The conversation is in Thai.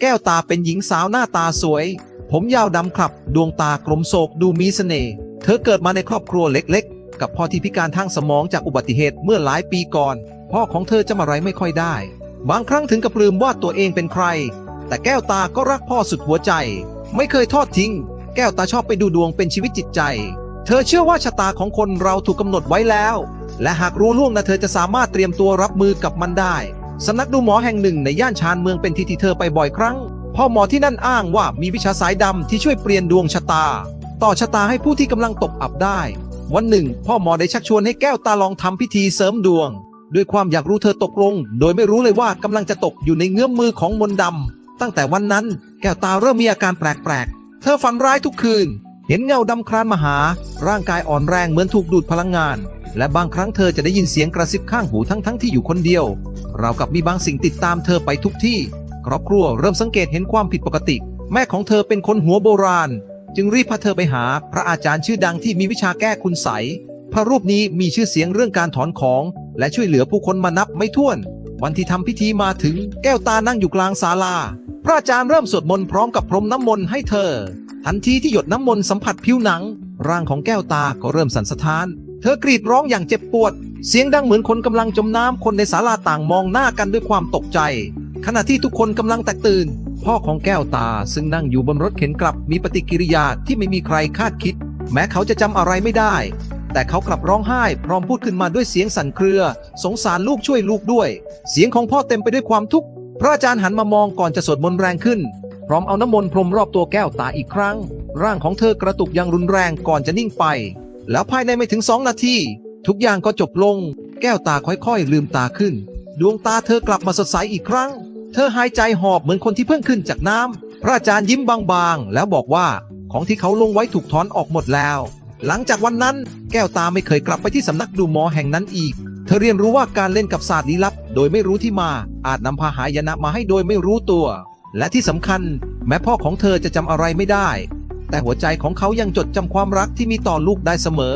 แก้วตาเป็นหญิงสาวหน้าตาสวย ผมยาวดำครับ ดวงตากลมโศกดูมีเสน่ห์ เธอเกิดมาในครอบครัวเล็กๆ กับพ่อที่พิการทางสมองจากอุบัติเหตุเมื่อหลายปีก่อน พ่อของเธอจำอะไรไม่ค่อยได้ บางครั้งถึงกับลืมว่าตัวเองเป็นใคร แต่แก้วตาก็รักพ่อสุดหัวใจ ไม่เคยทอดทิ้ง แก้วตาชอบไปดูดวงเป็นชีวิตจิตใจ เธอเชื่อว่าชะตาของคนเราถูกกำหนดไว้แล้ว และหากรู้ล่วงหนะเธอจะสามารถเตรียมตัวรับมือกับมันได้ สำนักดูหมอแห่งหนึ่งในย่านชานเมืองเป็นที่ที่เธอไปบ่อยครั้ง พ่อหมอที่นั่นอ้างว่ามีวิชาสายดำที่ช่วยเปลี่ยนดวงชะตา ต่อชะตาให้ผู้ที่กำลังตกอับได้ วันหนึ่ง พ่อหมอได้ชักชวนให้แก้วตาลองทำพิธีเสริมดวง ด้วยความอยากรู้เธอตกลง โดยไม่รู้เลยว่ากำลังจะตกอยู่ในเงื้อมมือของมนต์ดำตั้งแต่วันนั้น แก้วตาเริ่มมีอาการแปลกๆ เธอฝันร้ายทุกคืน เห็นเงาดำคลานมาหา ร่างกายอ่อนแรงเหมือนถูกดูดพลังงานและบางครั้งเธอจะได้ยินเสียงกระซิบข้างหูทั้งๆที่อยู่คนเดียว เรากับมีบางสิ่งติดตามเธอไปทุกที่ ครอบครัวเริ่มสังเกตเห็นความผิดปกติ แม่ของเธอเป็นคนหัวโบราณ จึงรีบพาเธอไปหาพระอาจารย์ชื่อดังที่มีวิชาแก้คุณไสยพระรูปนี้มีชื่อเสียงเรื่องการถอนของ และช่วยเหลือผู้คนมานับไม่ถ้วน วันที่ทำพิธีมาถึงแก้วตานั่งอยู่กลางศาลา พระอาจารย์เริ่มสวดมนต์พร้อมกับพรมน้ำมนต์ให้เธอ ทันทีที่หยดน้ำมนต์สัมผัสผิวหนัง ร่างของแก้วตาก็เริ่มสั่นสะท้าน เธอกรีดร้องอย่างเจ็บปวด เสียงดังเหมือนคนกำลังจมน้ำคนในศาลาต่างมองหน้ากันด้วยความตกใจ ขณะที่ทุกคนกำลังแตกตื่น พ่อของแก้วตาซึ่งนั่งอยู่บนรถเข็นกลับมีปฏิกิริยาที่ไม่มีใครคาดคิด แม้เขาจะจำอะไรไม่ได้ แต่เขากลับร้องไห้ พร้อมพูดขึ้นมาด้วยเสียงสั่นเครือ สงสารลูกช่วยลูกด้วย เสียงของพ่อเต็มไปด้วยความทุกข์พระอาจารย์หันมามองก่อนจะสวดมนต์แรงขึ้น พร้อมเอาน้ำมนต์พรมรอบตัวแก้วตาอีกครั้ง ร่างของเธอกระตุกอย่างรุนแรงก่อนจะนิ่งไป แล้วภายในไม่ถึงสองนาที ทุกอย่างก็จบลง แก้วตาค่อยๆ ลืมตาขึ้น ดวงตาเธอกลับมาสดใสอีกครั้ง เธอหายใจหอบเหมือนคนที่เพิ่งขึ้นจากน้ำพระอาจารย์ยิ้มบางๆ แล้วบอกว่าของที่เขาลงไว้ถูกถอนออกหมดแล้ว หลังจากวันนั้นแก้วตาไม่เคยกลับไปที่สำนักดูหมอแห่งนั้นอีก เธอเรียนรู้ว่าการเล่นกับศาสตร์ลี้ลับ โดยไม่รู้ที่มา อาจนำพาหายนะมาให้โดยไม่รู้ตัว และที่สำคัญ แม้พ่อของเธอจะจำอะไรไม่ได้ แต่หัวใจของเขายังจดจำความรักที่มีต่อลูกได้เสมอ